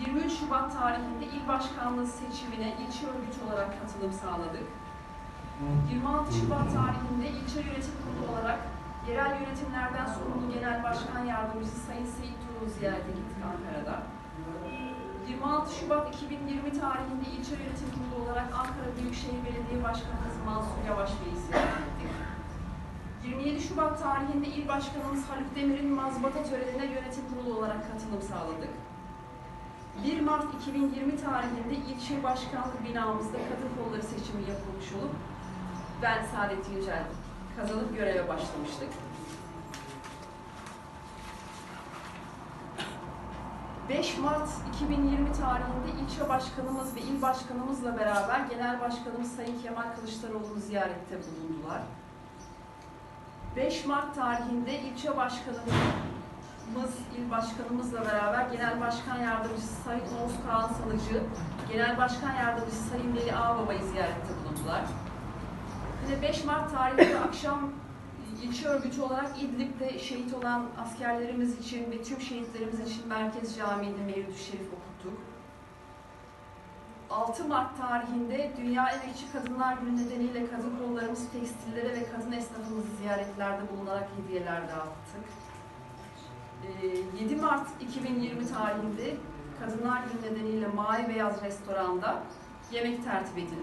23 Şubat tarihinde il başkanlığı seçimine ilçe örgütü olarak katılım sağladık. 26 Şubat tarihinde ilçe yönetim kurulu olarak yerel yönetimlerden sorumlu Genel Başkan Yardımcısı Sayın Seyit Tuğrul ziyarete gittik Ankara'da. 26 Şubat 2020 tarihinde ilçe yönetim kurulu olarak Ankara Büyükşehir Belediye Başkanımız Mansur Yavaş Bey'i ziyaret ettik. 27 Şubat tarihinde il başkanımız Haluk Demir'in mazbata törenine yönetim kurulu olarak katılım sağladık. 1 Mart 2020 tarihinde ilçe başkanlık binamızda kadın kolları seçimi yapılmış olup ben Saadet Yücel kazanıp göreve başlamıştık. 5 Mart 2020 tarihinde ilçe başkanımız ve il başkanımızla beraber genel başkanımız Sayın Kemal Kılıçdaroğlu'nu ziyarette bulundular. 5 Mart tarihinde ilçe başkanımız, il başkanımızla beraber genel başkan yardımcısı Sayın Oğuz Kaan Salıcı, genel başkan yardımcısı Sayın Veli Ağbaba'yı ziyarette bulundular. Yine 5 Mart tarihinde akşam ilçe örgütü olarak İdlib'de şehit olan askerlerimiz için ve tüm şehitlerimiz için Merkez Camii'nde Mevlüt Şerif okuttuk. 6 Mart tarihinde Dünya Emekçi Kadınlar Günü nedeniyle kadın kollarımız tekstillere ve kadın esnafımızı ziyaretlerde bulunarak hediyeler dağıttık. Ee, 7 Mart 2020 tarihinde Kadınlar Günü nedeniyle Mavi Beyaz Restoran'da yemek tertip edilmiş.